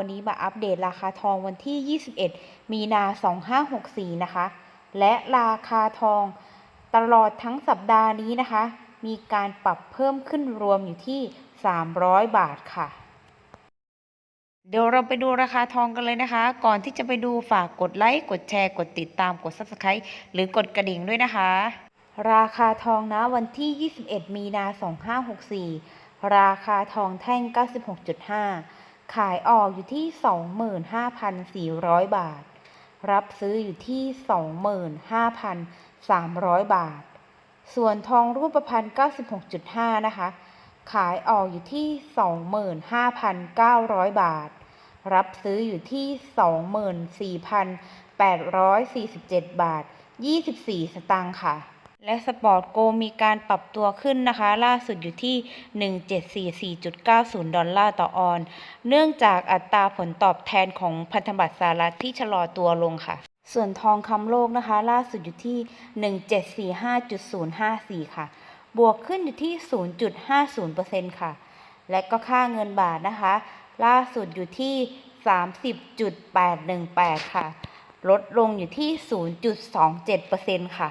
วันนี้มาอัปเดตราคาทองวันที่ 21 มีนา 2564 นะคะ และราคาทองตลอดทั้งสัปดาห์นี้นะคะ มีการปรับเพิ่มขึ้นรวมอยู่ที่ 300 บาทค่ะ เดี๋ยวเราไปดูราคาทองกันเลยนะคะ ก่อนที่จะไปดูฝากกดไลค์ กดแชร์ กดติดตาม กด Subscribe หรือกดกระดิ่งด้วยนะคะ ราคาทองนะวันที่ 21 มีนา 2564 ราคาทองแท่ง 96.5 ขายออกอยู่ที่ 25,400 บาท รับซื้ออยู่ที่ 25,300 บาท ส่วนทองรูปพรรณ96.5 นะคะ ขายออกอยู่ที่ 25,900 บาท รับซื้ออยู่ที่ 24,847 บาท 24 สตางค์ค่ะ และสปอร์ตโกมีการปรับตัวขึ้นนะคะ ล่าสุดอยู่ที่ 1744.90 ดอลลาร์ต่อออน เนื่องจากอัตราผลตอบแทนของพันธบัตรสหรัฐที่ชะลอตัวลงค่ะ ส่วนทองคำโลกนะคะ ล่าสุดอยู่ที่ 1745.054 ค่ะ บวกขึ้นอยู่ที่ 0.50%ค่ะ และก็ค่าเงินบาทนะคะ ล่าสุดอยู่ที่ 30.818 ค่ะ ลดลงอยู่ที่ 0.27%ค่ะ